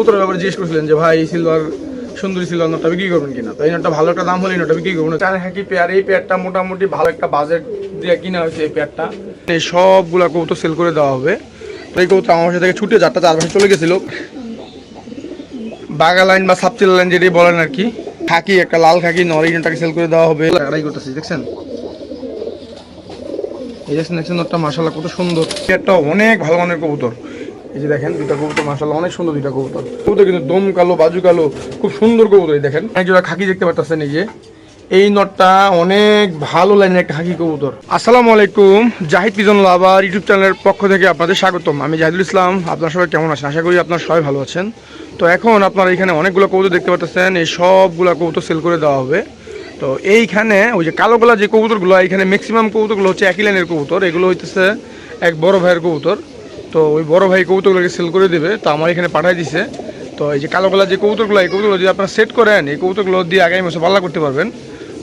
কৌতরের ব্যাপারে জিজ্ঞেস করছিলেন যে, ভাই, সিলভার, সুন্দরী সিলভার নোটটা বিক্রি করবেন কিনা? তো এই নোটটা ভালো একটা দাম হলে নোটটা বিক্রি করবেন। চার হ্যাকি পেয়ার, এই পেয়ারটা মোটামুটি ভালো একটা বাজেট দিয়ে কিনা হয়েছে এই পেয়ারটা। এই সবগুলা কৌতো সেল করে দেওয়া হবে। এই কৌতো আমার সাথে ছুটে যারটা চারপাশে চলে গেছিল। বাগা লাইন বা সাবচিল লাইন যেটি বলেন আর কি, খাকি, একটা লাল খাকি নরিনটাকে সেল করে দেওয়া হবে। আড়াই করতেছি, দেখছেন? এই যে দেখছেন ওটা মাসাল্লাহ কত সুন্দর। একটা অনেক ভালো মানের কবুতর। এই যে দেখেন দুইটা কবুতর মাসাল্লাহ অনেক সুন্দর দুইটা কবুতর। কবুতর কিন্তু দম কালো, বাজু কালো, খুব সুন্দর কবুতর এই দেখেন। এক জোড়া খাকি দেখতে পাচ্ছেন এই যে। এই নটটা অনেক ভালো লাইনের একটা খাকি কবুতর। আসসালামু আলাইকুম, জাহিদ পিজন লাভার ইউটিউব চ্যানেলের পক্ষ থেকে আপনাদের স্বাগতম। আমি জাহিদুল ইসলাম, আপনার সবাই কেমন আছেন? আশা করি আপনার সবাই ভালো আছেন। তো এখন আপনারা এখানে অনেকগুলো কবুতর দেখতে পাচ্ছেন এই সবগুলো কবুতর সেল করে দেওয়া হবে। তো এইখানে ওই যে কালো গোলা যে কবুতরগুলো, এখানে ম্যাক্সিমাম কবুতরগুলো হচ্ছে একই লাইনের কবুতর। এগুলো হইতেছে এক বড় ভাইয়ের কবুতর। তো ওই বড় ভাই কবুতরগুলোকে সেল করে দেবে, তো আমার এখানে পাঠিয়ে দিছে। তো এই যে কালো গোলা যে কবুতরগুলো, এই কবুতরগুলো যদি আপনারা সেট করেন, এই কবুতরগুলো দিয়ে আগামী মাসে পাল্লা করতে পারবেন।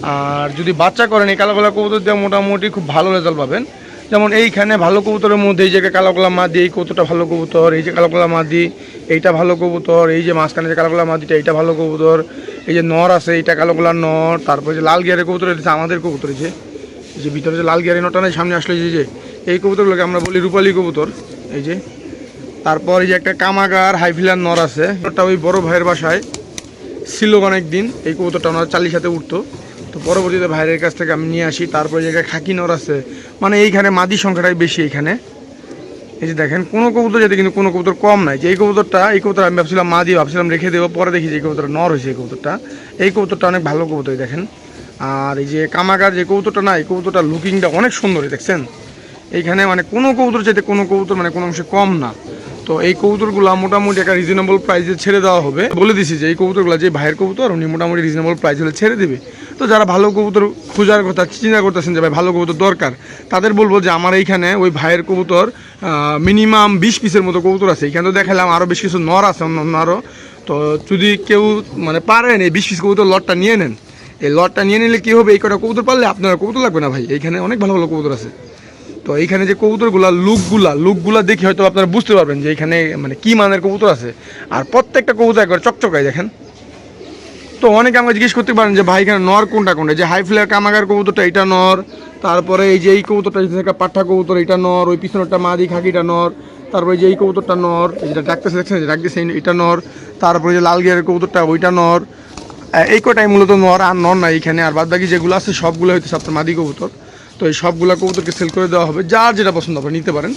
আর যদি বাচ্চা করেন, এই কালো গোলা কবুতর দিয়ে মোটামুটি খুব ভালো রেজাল্ট পাবেন। যেমন এইখানে ভালো কবুতরের মধ্যে এই জায়গায় কালো গোলা মাদি, এই কবুতরটা ভালো কবুতর, এই যে কালো গোলা মাদি, এইটা ভালো কবুতর, এই যে মাঝখানে যে কালো গোলা মাদিটা, এইটা ভালো কবুতর, এই যে নর আছে, এইটা কালো গোলার নর, তারপরে যে লাল গিয়ারের কবুতর, এটা আমাদের কবুতর যে যে ভিতরে যে লাল গিয়ারের নটা নেই, সামনে আসলে যে- যে, এই কবুতরগুলোকে আমরা বলি রূপালী কবুতর। এই যে। তারপর এই যে একটা কামাগার হাইফিলার নর আছে। ওটা ওই বড় ভাইয়ের বাসায়। ছিল অনেক দিন এই কবুতরটা ওনার চালির সাথে উঠতো। তো পরবর্তীতে ভাইয়ের কাছ থেকে আমি নিয়ে আসি। তারপরে জায়গায় খাকি নর আছে। মানে এইখানে মাদি সংখ্যাটাই বেশি এইখানে এই যে দেখেন, কোনো কবুতর যেতে কিন্তু কোনো কবুতর কম নাই। যে এই কবুতরটা, এই কবুতর আমি ভাবছিলাম মাদি, ভাবছিলাম রেখে দেবো, পরে দেখি যে এই কবুতরটা নর হয়েছে এই কবুতরটা। এই কবুতরটা অনেক ভালো কবুতর দেখেন। আর এই যে কামাগার যে কবুতরটা না এই কবুতরটা লুকিংটা অনেক সুন্দর দেখছেন? এইখানে মানে কোনো কবুতর চাইতে কোনো কবুতর মানে কোনো অংশে কম না। তো এই কবুতরগুলো মোটামুটি একটা রিজনেবল প্রাইসে ছেড়ে দেওয়া হবে। বলে দিছি যে এই কবুতরগুলো যে ভাইয়ের কবুতর, উনি মোটামুটি রিজনেবল প্রাইস হলে ছেড়ে দেবে। তো যারা ভালো কবুতর খোঁজার কথা চিন্তা করতেছেন যে ভাই ভালো কবুতর দরকার, তাদের বলব যে আমার এইখানে ওই ভাইয়ের কবুতর মিনিমাম বিশ পিসের মতো কবুতর আছে। এখানে তো দেখালাম আরও বেশ কিছু নর আছে অন্য আরও তো যদি কেউ মানে পারেন এই বিশ পিস কবুতর লটটা নিয়ে নেন। এই লটটা নিয়ে নিলে কী হবে? এই কটা কবুতর পারলে আপনারা কবুতর লাগবে না ভাই? এইখানে অনেক ভালো ভালো কবুতর আছে। তো এইখানে যে কবুতরগুলা, লুকগুলা লুকগুলা দেখে হয়তো আপনারা বুঝতে পারবেন যে এখানে মানে কি মানের কবুতর আছে। আর প্রত্যেকটা কবুতর একবার চকচকায়, দেখেন। তো অনেকে আমাকে জিজ্ঞেস করতে পারেন যে, ভাই, এখানে নর কোনটা কোনটা? যে হাই ফ্লেয়ার কামাগার কবুতরটা এটা নর। তারপরে এই যে এই কবুতরটা একটা পাঠা কবুতর এটা নর। ওই পিছনেরটা মাদি খাকিটা নর। তারপরে যে এই কবুতরটা নর। যেটা ডাকতেছে, দেখছেন? ডাকতেছে এটা নর। তারপরে যে লাল গিয়ারের কবুতরটা, ওইটা নর। এই কটাই মূলত নর আর নর না এইখানে আর বাদ বাকি যেগুলো আছে সবগুলো হয়তো আপনার মাদি কবুতর। তো এই সবগুলো কবুতরকে সেল করে দেওয়া হবে। যার যেটা পছন্দ আপনি নিতে পারেন।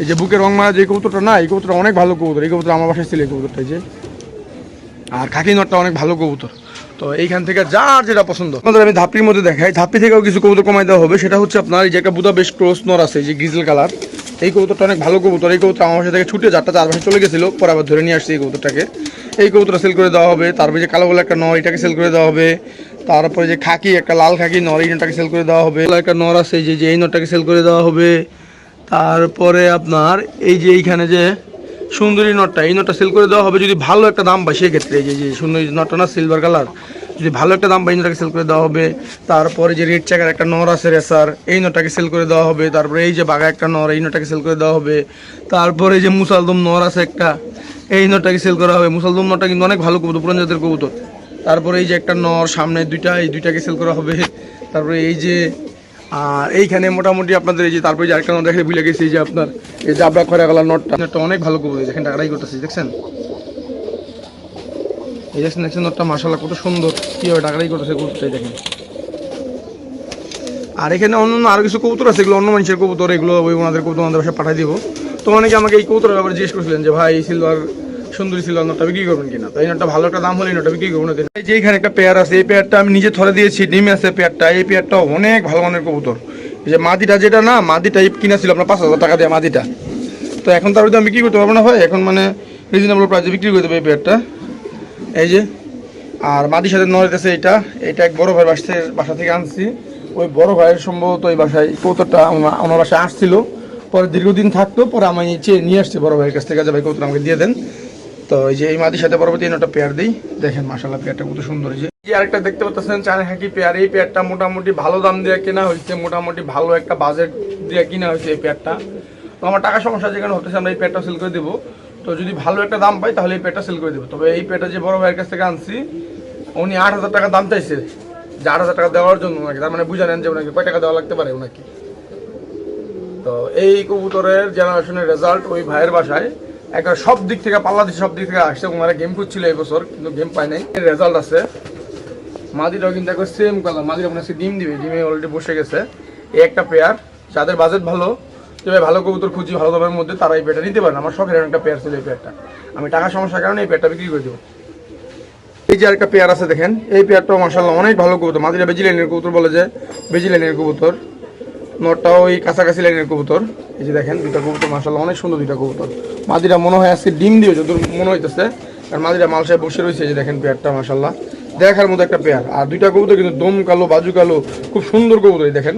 এই যে বুকের রং মারা যে কবুতরটা না, এই কবুতরটা অনেক ভালো কবুতর। এই কবুতর আমার বাসায় ছিল এই কবুতরটা যে। আর খাকি নটটা অনেক ভালো কবুতর। তো এইখান থেকে যার যেটা পছন্দ। আপনাদের আমি ধাপির মধ্যে দেখাই। ধাপি থেকেও কিছু কবুতর কমাই দেওয়া হবে। সেটা হচ্ছে আপনার এই যে একটা বুদা বেশ ক্রস নর আছে যে গ্রিজেল কালার এই কবুতরটা অনেক ভালো কবুতর। এই কবুতর আমার বাসা থেকে ছুটে যারটা চার চলে গেছিল। পরে আবার ধরে নিয়ে আসছে এই কবুতরটাকে। এই কবুতরটা সেল করে দেওয়া হবে। তারপরে যে কালো বলে একটা নর, এটাকে সেল করে দেওয়া হবে। তারপরে যে খাকি, একটা লাল খাকি নর এই নটাকে সেল করে দেওয়া হবে। একটা নর আছে যে এই নটটাকে সেল করে দেওয়া হবে। তারপরে আপনার এই যে এইখানে যে সুন্দরী নটটা এই নটটা সেল করে দেওয়া হবে। যদি ভালো একটা দাম পায়, সেক্ষেত্রে এই যে সুন্দরী নটটা না সিলভার কালার যদি ভালো একটা দাম পায়, এই নটাকে সেল করে দেওয়া হবে। তারপরে যে রেড চাকার একটা নর আছে রেসার এই নটটাকে সেল করে দেওয়া হবে। তারপরে এই যে বাঘা একটা নর, এই নটটাকে সেল করে দেওয়া হবে। তারপরে যে মুসালদম নর আছে একটা, এই নটটাকে সেল করা হবে। মুসালদম নটটা কিন্তু অনেক ভালো কবুতর, পুরান জাতের কবুতর। তারপরে এই যে একটা নর, সামনে দুইটা, এই দুইটাকে সেল করা হবে। তারপরে এই যে, আর এইখানে মোটামুটি আপনাদের এই যে, তারপরে যে আরেকটা নট দেখে ভুলে গেছি যে আপনার, এই জাবরা খরা গেলার নটটা নটটা অনেক ভালো কবুতর দেখেন টাকাটাই করতেছি, দেখছেন? এই দেখছেন দেখছেন নটটা মাসাল্লাহ কত সুন্দর কীভাবে টাকাটাই করতেছে কবুতরটাই দেখেন। আর এখানে অন্য অন্য আরও কিছু কবুতর আছে, এগুলো অন্য মানুষের কবুতর, এগুলো ওই ওনাদের কবুতর ওনাদের বাসায় পাঠিয়ে দিব। তো অনেকে আমাকে এই কবুতরের ব্যাপারে জিজ্ঞেস করছিলেন যে, ভাই সিলভার সুন্দরী ছিল নোটটা বিক্রি করবেন কিনা? তো এই নোটটা ভালো একটা দাম হলে নোটটা বিক্রি করব না এই যে এখানে একটা পেয়ার আছে, এই পেয়ারটা আমি নিজে ধরে দিয়েছি, ডিমে আছে পেয়ারটা। এই পেয়ারটা অনেক ভালো মানের কবুতর। এই যে মাদিটা যেটা না, মাদিটা কিনা ছিল আপনার পাঁচ হাজার টাকা দিয়ে মাদিটা। তো এখন তার আমি বিক্রি করতে পারব না ভাই? এখন মানে রিজনেবল প্রাইসে বিক্রি করে দেবো এই পেয়ারটা। এই যে, আর মাদির সাথে নয় আছে এটা এটা এক বড় ভাই বাসা বাসা থেকে আনছি। ওই বড় ভাইয়ের সম্ভবত ওই বাসায় কৌতরটা আমার বাসায় আসছিল। পরে দীর্ঘদিন থাকতো, পরে আমি চেয়ে নিয়ে আসছি বড় ভাইয়ের কাছ থেকে, যে ভাই কৌতর আমাকে দিয়ে দেন। তো এই যে এই মাদির সাথে পরবর্তী একটা পেয়ার দিই। দেখেন মাসাল্লাহ পেয়ারটা কত সুন্দর হয়েছে যে। আরেকটা দেখতে পাচ্ছেন চায়না হাকি পেয়ার। এই পেয়ারটা মোটামুটি ভালো দাম দিয়ে কেনা হয়েছে, মোটামুটি ভালো একটা বাজেট দিয়ে কিনা হয়েছে এই পেয়ারটা। তো আমার টাকা সমস্যা যেখানে হতেছে, আমরা এই পেয়ারটা সেল করে দেবো। তো যদি ভালো একটা দাম পাই, তাহলে এই পেটটা সেল করে দেবো। তবে এই পেটটা যে বড় ভাইয়ের কাছ থেকে আনছি, উনি আট হাজার টাকা দাম চাইছে। যে আট হাজার টাকা দেওয়ার জন্য ওনাকে, তার মানে বুঝে নেন যে ওনাকে কয় টাকা দেওয়া লাগতে পারে ওনাকে। তো এই কবুতরের জেনারেশনের রেজাল্ট ওই ভাইয়ের বাসায়। একটা সব দিক থেকে পাল্লা দিচ্ছে সব দিক থেকে আসছে। ওনারা গেম খুঁজছিল এবছর কিন্তু গেম পায় নাই। রেজাল্ট আছে। মাদিটাও কিন্তু একবার সেম কালার মাদিরা মনে হচ্ছে ডিম দিবে। ডিমে অলরেডি বসে গেছে। এই একটা পেয়ার যাদের বাজেট ভালো ভাই ভালো কবুতর খুঁজি, ভালো দামের মধ্যে, তারা এই পেয়ারটা নিতে পারেন আমার শখের একটা পেয়ার ছিল এই পেয়ারটা আমি টাকা সমস্যার কারণে এই পেয়ারটা বিক্রি করে দেবো। এই যে একটা পেয়ার আছে দেখেন। এই পেয়ারটাও মার্শাল্লাহ অনেক ভালো কবুতর। মাদিরা বেজি কবুতর বলে যে বেজি কবুতর। নটটাও ওই কাছাকাছি লাইনের কবুতর। এই যে দেখেন, দুইটা কবুতর মার্শাল্লাহ অনেক সুন্দর দুইটা কবুতর। মাদিরা মনে হয় আজকে ডিম দিবে যত মনে হইতেছে আর মাদিরা মালসায় বসে রয়েছে, এই যে দেখেন পেয়ারটা মার্শাল্লাহ দেখার মতো একটা পেয়ার। আর দুইটা কবুতর কিন্তু দম কালো, বাজু কালো, খুব সুন্দর কবুতর, এই দেখেন।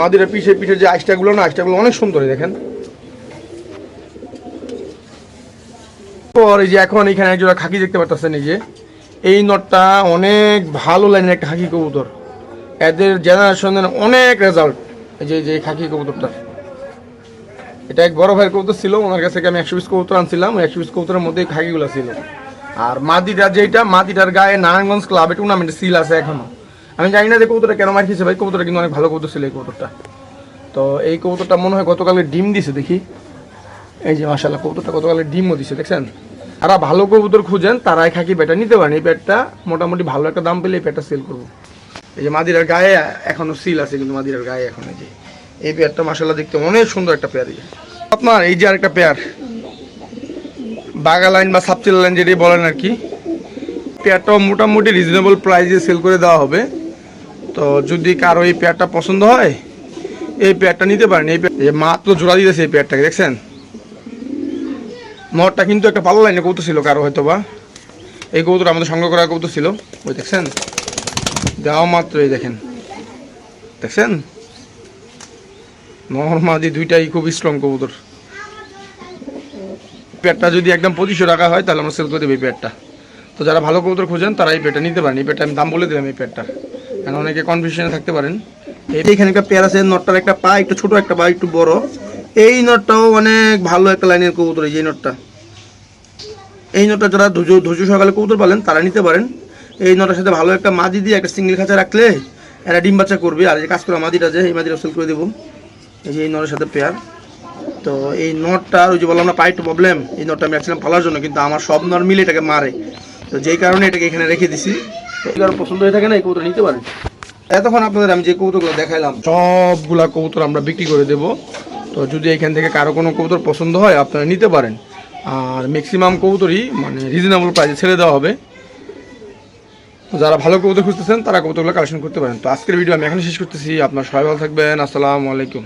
মাদিরা পিঠে পিঠে যে আইসটাগুলো না, আইসটাগুলো অনেক সুন্দর, এই দেখেন। পর এই যে এখন এখানে একজোড়া খাকি দেখতে পাচ্ছেন এই যে। এই নটটা অনেক ভালো লাইনের একটা খাকি কবুতর। এদের জেনারেশনের অনেক রেজাল্ট এই যে যে খাকি কবুতরটা। এটা এক বড় ভাইয়ের কবুতর ছিল, ওনার কাছ আমি একশো পিস কবুতর আনছিলাম একশো পিস কবুতরের মধ্যে খাকিগুলো ছিল। আর মাদিটা যেটা মাদিটার গায়ে নারায়ণগঞ্জ ক্লাবে টুর্নামেন্টে সিল আছে এখনও। আমি জানি না যে কবুতরটা কেন মার খেয়েছে ভাই, কবুতরটা কিন্তু অনেক ভালো কবুতর ছিল এই কবুতরটা। তো এই কবুতরটা মনে হয় গতকালে ডিম দিছে, দেখি। এই যে মাসাল্লাহ কবুতরটা গতকালে ডিমও দিছে, দেখছেন? যারা ভালো কবুতর খুঁজেন, তারাই খাকি পেটটা নিতে পারেন। এই পেটটা মোটামুটি ভালো একটা দাম পেলে এই পেটটা সেল করব। এই যে মাদিরার গায়ে এখনও সিল আছে কিন্তু মাদিরার গায়ে এখন এই যে, এই পেয়ারটা মাসাল্লাহ দেখতে অনেক সুন্দর একটা পেয়ার। আপনার এই যে আরেকটা পেয়ার বাগা লাইন বা সাবচিল লাইন যেটি বলেন আর কি, পেয়ারটাও মোটামুটি রিজনেবল প্রাইসে সেল করে দেওয়া হবে। তো যদি কারও এই পেয়ারটা পছন্দ হয়, এই পেয়ারটা নিতে পারেন। এই মাত্র জোড়া দিতেছে এই পেয়ারটাকে, দেখছেন? মরটা কিন্তু একটা ভালো লাইনে কৌতো ছিল কারও হয়তো বা এই কৌতুটা আমাদের সংগ্রহ করা কৌতো ছিল, ওই দেখছেন? দেওয়া মাত্র এই দেখেন। দেখছেন? নর্মাদি দুইটাই খুব স্ট্রং কবুতর। পেটটা যদি একদম পঁচিশশো টাকা হয়, তাহলে আমরা সেল করে দেবো এই পেটটা। তো যারা ভালো কবুতর খোঁজেন, তারা এই পেটটা নিতে পারেন। এই পেটটা আমি দাম বলে দিলাম এই পেটটা কারণ অনেকে কনফিউশনে থাকতে পারেন। এই এখানে একটা পেয়ার আছে, নটটার একটা পা, একটু ছোট, একটা পা, একটু বড়। এই নটটাও অনেক ভালো একটা লাইনের কবুতর, এই নটটা। এই নটটা যারা ধৈর্য ধৈর্য সকালে কবুতর পালেন, তারা নিতে পারেন। এই নটার সাথে ভালো একটা মাদি দিয়ে একটা সিঙ্গেল খাঁচা রাখলে এরা ডিম বাচ্চা করবে। আর যে কাজ করা মাদিটা যে, এই মাদিটা সেল করে দেবো। এই যে এই নটের সাথে পেয়ার তো এই নটটা ওই যে বললাম না পাই একটু প্রবলেম এই নটটা আমি রাখছিলাম পালার জন্য, কিন্তু আমার সব নট মিলে এটাকে মারে। তো যেই কারণে এটাকে এখানে রেখে দিছি। এই কারণে পছন্দ হয়ে থাকে না, এই কবুতর নিতে পারেন এতক্ষণ আপনাদের আমি যে কবুতরগুলো দেখাইলাম, সবগুলা কবুতর আমরা বিক্রি করে দেব। তো যদি এখান থেকে কারও কোনো কবুতর পছন্দ হয়, আপনারা নিতে পারেন। আর ম্যাক্সিমাম কবুতরই মানে রিজনেবল প্রাইসে ছেড়ে দেওয়া হবে। যারা ভালো কবুতর খুঁজতেছেন, তারা কবুতরগুলো কালেকশন করতে পারেন। তো আজকের ভিডিও আমি এখানে শেষ করতেছি। আপনার সবাই ভালো থাকবেন। আসসালামু আলাইকুম।